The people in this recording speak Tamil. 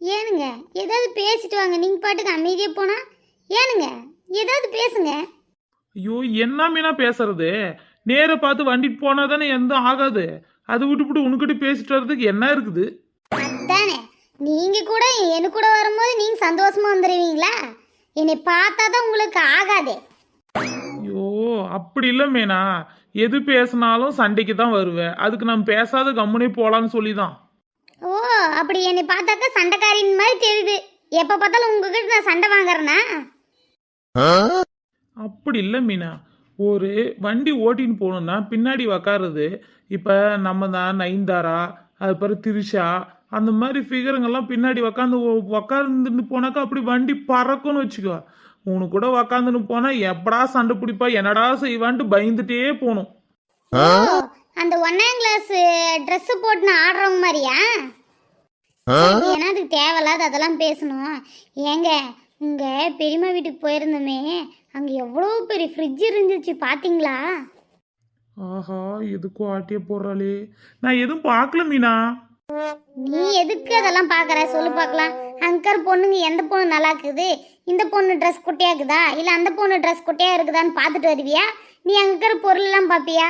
ஏனுங்க ஏதாவது பேசிட்டு வாங்க. நீங்கள் பாட்டுக்கு அமைதியாக போனா? ஏனுங்க ஏதாவது பேசுங்க. ஐயோ என்ன மீனா பேசுறது? நேர பார்த்து வண்டி போனா தானே எந்த ஆகாது. அதை விட்டுப்புட்டு உனக்கிட்ட பேசிட்டு வர்றதுக்கு என்ன இருக்குது? அதானே. நீங்கள் கூட என் கூட வரும்போது நீங்கள் சந்தோஷமாக வந்துடுவீங்களா என்னை பார்த்தா தான் உங்களுக்கு ஆகாதே. ஐயோ அப்படி இல்லை மீனா. எது பேசினாலும் சண்டைக்கு தான் வருவேன். அதுக்கு நம்ம பேசாத கம்முனே போலான்னு சொல்லி தான் அப்படி என்னை பார்த்தாக்கா சண்டைக்காரின் மாதிரி தெரியுது. எப்போ பார்த்தாலும் உங்ககிட்ட நான் சண்டை வாங்குறேனா? அப்படி இல்லை மீனா. ஒரு வண்டி ஓட்டின்னு போகணுன்னா பின்னாடி உக்காருது இப்போ நம்ம தான் நைந்தாரா அது பிறகு திரிஷா அந்த மாதிரி ஃபிகருங்கெல்லாம் பின்னாடி உக்காந்து உக்காந்துன்னு போனாக்கா அப்படி வண்டி பறக்கும்னு வச்சுக்கோ. உனக்கு கூட உக்காந்துன்னு போனால் எப்படா சண்டை பிடிப்பா என்னடா செய்வான்ட்டு பயந்துட்டே போகணும் அந்த ஒன்னாம் கிளாஸ் ட்ரெஸ் போட்டுன்னு ஆடுறவங்க மாதிரியா? ஏன்னா அதுக்கு தேவையில்லாத அதெல்லாம் பேசணும். ஏங்க உங்க பெரியம்மா வீட்டுக்கு போயிருந்தோமே. அங்க எவ்வளோ பெரிய ஃப்ரிட்ஜ் இருந்துச்சு பாத்தீங்களா? ஆஹா எதுக்கும் ஆட்டிய போடுறாளே. நான் எதுவும் பார்க்கல மீனா. நீ எதுக்கு அதெல்லாம் பார்க்கற? சொல்லு பார்க்கலாம். அங்கர் பொண்ணுங்க எந்த பொண்ணு நல்லா இருக்குது இந்த பொண்ணு ட்ரெஸ் குட்டையா இருக்குதா இல்லை அந்த பொண்ணு ட்ரெஸ் குட்டையா இருக்குதான்னு பார்த்துட்டு வருவியா? நீ அங்கர் பொருள் எல்லாம் பார்ப்பியா?